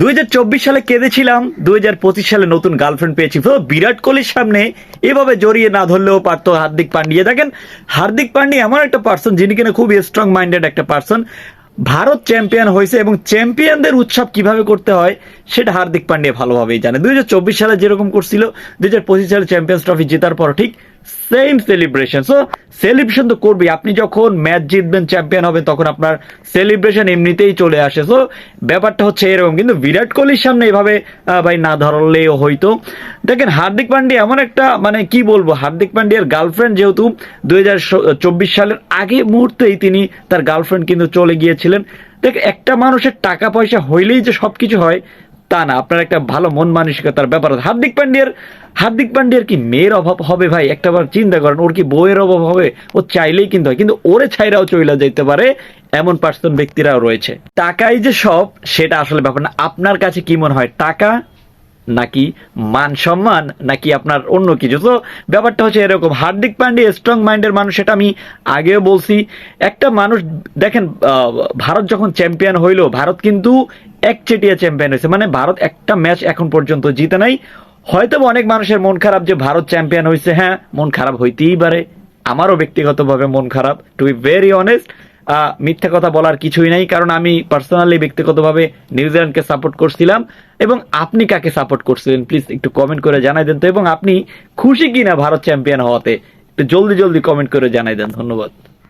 দুই হাজার চব্বিশ সালে কেঁদেছিলাম, দুই হাজার পঁচিশ সালে নতুন গার্লফ্রেন্ড পেয়েছি। তো বিরাট কোহলির সামনে এভাবে জড়িয়ে না ধরলেও পারতো হার্দিক পান্ডিয়া। দেখেন, হার্দিক পান্ডিয়া এমন একটা পার্সন যিনি কিনা খুব স্ট্রং মাইন্ডেড একটা পার্সন ভারত চ্যাম্পিয়ন হয়েছে এবং চ্যাম্পিয়নদের উৎসব কীভাবে করতে হয়, সেটা হার্দিক পান্ডিয়া ভালোভাবেই জানে। দুই হাজার চব্বিশ সালে যেরকম করছিল, দুই হাজার পঁচিশ সালে চ্যাম্পিয়ন্স ট্রফি জেতার পর ঠিক সেম সেলিব্রেশন সো সেলিব্রেশন তো করবেই। আপনি যখন ম্যাচ জিতবেন চ্যাম্পিয়ন হবেন, তখন আপনার সেলিব্রেশন এমনিতেই চলে আসে। সো ব্যাপারটা হচ্ছে এরকম। কিন্তু বিরাট কোহলির সামনে এভাবে ভাই না ধরলেও হয়তো। দেখেন, হার্দিক পান্ডিয়া এমন একটা মানে কি বলব, হার্দিক পান্ডিয়ার গার্লফ্রেন্ড যেহেতু দুই সালের আগে মুহূর্তেই তিনি তার গার্লফ্রেন্ড কিন্তু চলে গিয়েছিলেন। দেখ, একটা মানুষের টাকা পয়সা হইলেই যে সবকিছু হয় তা না, আপনার একটা ভালো মন মানসিকতার ব্যাপার আছে। হার্দিক পান্ডিয়ার হার্দিক পান্ডিয়ার কি মেয়ের অভাব হবে ভাই? একটা বার চিন্তা করেন, ওর কি বইয়ের অভাব হবে? ও চাইলেই কিন্তু হয়, কিন্তু ওরে ছাইরাও চইলা যেতে পারে এমন পার্সন ব্যক্তিরাও রয়েছে। টাকাই যে সব, সেটা আসলে ব্যাপার না। আপনার কাছে কি মনে হয়, টাকা নাকি মান সম্মান নাকি আপনার অন্য কিছু? তো ব্যাপারটা হচ্ছে এরকম। হার্দিক পান্ডিয়া স্ট্রং মাইন্ডের মানুষ, সেটা আমি আগেও বলছি। একটা মানুষ, দেখেন ভারত যখন চ্যাম্পিয়ন হইল, ভারত কিন্তু একচেটিয়া চ্যাম্পিয়ন হয়েছে। মানে ভারত একটা ম্যাচ এখন পর্যন্ত জিতে নাই। হয়তো অনেক মানুষের মন খারাপ যে ভারত চ্যাম্পিয়ন হয়েছে। হ্যাঁ মন খারাপ হইতেই পারে। আমারও ব্যক্তিগতভাবে মন খারাপ টু বি ভেরি অনেস্ট মিথ্যা কথা বলার কিছুই নাই। কারণ আমি পার্সোনালি ব্যক্তিগতভাবে নিউজিল্যান্ডকে সাপোর্ট করছিলাম। এবং আপনি কাকে সাপোর্ট করছিলেন? প্লিজ একটু কমেন্ট করে জানাই দেন তো। এবং আপনি খুশি কিনা ভারত চ্যাম্পিয়ন হওয়াতে? একটু জলদি জলদি কমেন্ট করে জানাই দেন। ধন্যবাদ।